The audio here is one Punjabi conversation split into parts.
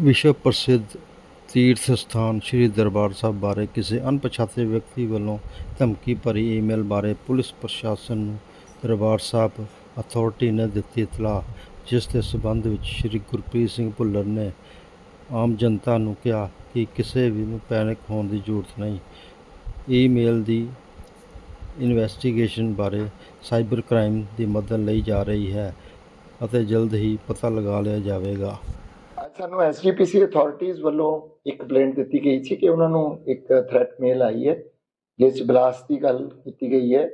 ਵਿਸ਼ਵ ਪ੍ਰਸਿੱਧ ਤੀਰਥ ਸਥਾਨ ਸ੍ਰੀ ਦਰਬਾਰ ਸਾਹਿਬ ਬਾਰੇ ਕਿਸੇ ਅਣਪਛਾਤੇ ਵਿਅਕਤੀ ਵੱਲੋਂ ਧਮਕੀ ਭਰੀ ਈਮੇਲ ਬਾਰੇ ਪੁਲਿਸ ਪ੍ਰਸ਼ਾਸਨ ਨੂੰ ਦਰਬਾਰ ਸਾਹਿਬ ਅਥਾਰਟੀ ਨੇ ਦਿੱਤੀ ਇਤਲਾਹ, ਜਿਸ ਦੇ ਸਬੰਧ ਵਿੱਚ ਸ੍ਰੀ ਗੁਰਪ੍ਰੀਤ ਸਿੰਘ ਭੁੱਲਰ ਨੇ ਆਮ ਜਨਤਾ ਨੂੰ ਕਿਹਾ ਕਿ ਕਿਸੇ ਵੀ ਨੂੰ ਪੈਨਿਕ ਹੋਣ ਦੀ ਜ਼ਰੂਰਤ ਨਹੀਂ। ਈਮੇਲ ਦੀ ਇਨਵੈਸਟੀਗੇਸ਼ਨ ਬਾਰੇ ਸਾਈਬਰ ਕ੍ਰਾਈਮ ਦੀ ਮਦਦ ਲਈ ਜਾ ਰਹੀ ਹੈ ਅਤੇ ਜਲਦ ਹੀ ਪਤਾ ਲਗਾ ਲਿਆ ਜਾਵੇਗਾ। ਸਾਨੂੰ ਐਸਜੀਪੀਸੀ ਅਥਾਰਟੀਜ਼ ਵੱਲੋਂ ਇੱਕ ਕੰਪਲੇਂਟ ਦਿੱਤੀ ਗਈ ਸੀ ਕਿ ਉਹਨਾਂ ਨੂੰ ਇੱਕ ਥ੍ਰੈਟ ਮੇਲ ਆਈ ਹੈ, ਜਿਸ 'ਚ ਬਲਾਸਟ ਦੀ ਗੱਲ ਕੀਤੀ ਗਈ ਹੈ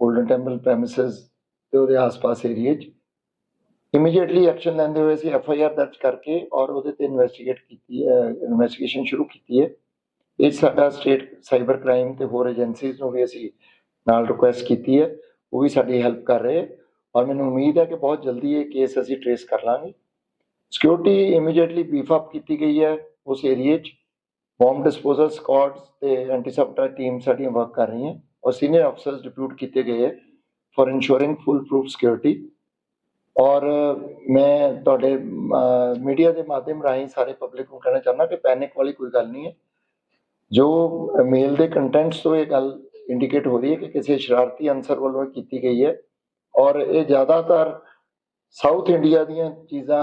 ਗੋਲਡਨ ਟੈਂਪਲ ਪ੍ਰੈਮਿਸਸ ਤੇ ਉਹਦੇ ਆਸ-ਪਾਸ ਏਰੀਏ 'ਚ। ਇਮੀਡੀਏਟਲੀ ਐਕਸ਼ਨ ਲੈਂਦੇ ਹੋਏ ਅਸੀਂ ਐਫ ਆਈ ਆਰ ਦਰਜ ਕਰਕੇ ਔਰ ਉਹਦੇ ਤੇ ਇਨਵੈਸਟੀਗੇਟ ਕੀਤੀ ਹੈ ਇਨਵੈਸਟੀਗੇਸ਼ਨ ਸ਼ੁਰੂ ਕੀਤੀ ਹੈ। ਇਹ ਸਾਡਾ ਸਟੇਟ ਸਾਈਬਰ ਕ੍ਰਾਈਮ ਤੇ ਹੋਰ ਏਜੰਸੀਜ਼ ਨੂੰ ਵੀ ਅਸੀਂ ਨਾਲ ਰਿਕੁਐਸਟ ਕੀਤੀ ਹੈ, ਉਹ ਵੀ ਸਾਡੀ ਹੈਲਪ ਕਰ ਰਹੇ ਔਰ ਮੈਨੂੰ ਉਮੀਦ ਹੈ ਕਿ ਬਹੁਤ ਜਲਦੀ ਇਹ ਕੇਸ ਅਸੀਂ ਟ੍ਰੇਸ ਕਰ ਲਾਂਗੇ। ਸਿਕਿਉਰਿਟੀ ਇਮੀਡੀਏਟਲੀ ਬੀਫ ਅਪ ਕੀਤੀ ਗਈ ਹੈ ਉਸ ਏਰੀਏ 'ਚ। ਬੰਬ ਡਿਸਪੋਜ਼ਲ ਸਕੁਆਡਸ ਤੇ ਐਂਟੀ ਟੀਮ ਸਾਡੀਆਂ ਵਰਕ ਕਰ ਰਹੀਆਂ। ਔਰ ਸੀਨੀਅਰ ਅਫਸਰਸ ਡਿਪਿਊਟ ਕੀਤੇ ਗਏ ਹੈ for insuring full proof security ਔਰ ਮੈਂ ਤੁਹਾਡੇ ਮੀਡੀਆ ਦੇ ਮਾਧਿਅਮ ਰਾਹੀਂ ਸਾਰੇ ਪਬਲਿਕ ਨੂੰ ਕਹਿਣਾ ਚਾਹੁੰਦਾ ਕਿ ਪੈਨਿਕ ਵਾਲੀ ਕੋਈ ਗੱਲ ਨਹੀਂ ਹੈ। ਜੋ ਮੇਲ ਦੇ ਕੰਟੈਂਟਸ ਤੋਂ ਇਹ ਗੱਲ ਇੰਡੀਕੇਟ ਹੋ ਰਹੀ ਹੈ ਕਿ ਕਿਸੇ ਸ਼ਰਾਰਤੀ ਅਨਸਰ ਵੱਲੋਂ ਇਹ ਕੀਤੀ ਗਈ ਹੈ। ਔਰ ਇਹ ਜ਼ਿਆਦਾਤਰ ਸਾਊਥ ਇੰਡੀਆ ਦੀਆਂ ਚੀਜ਼ਾਂ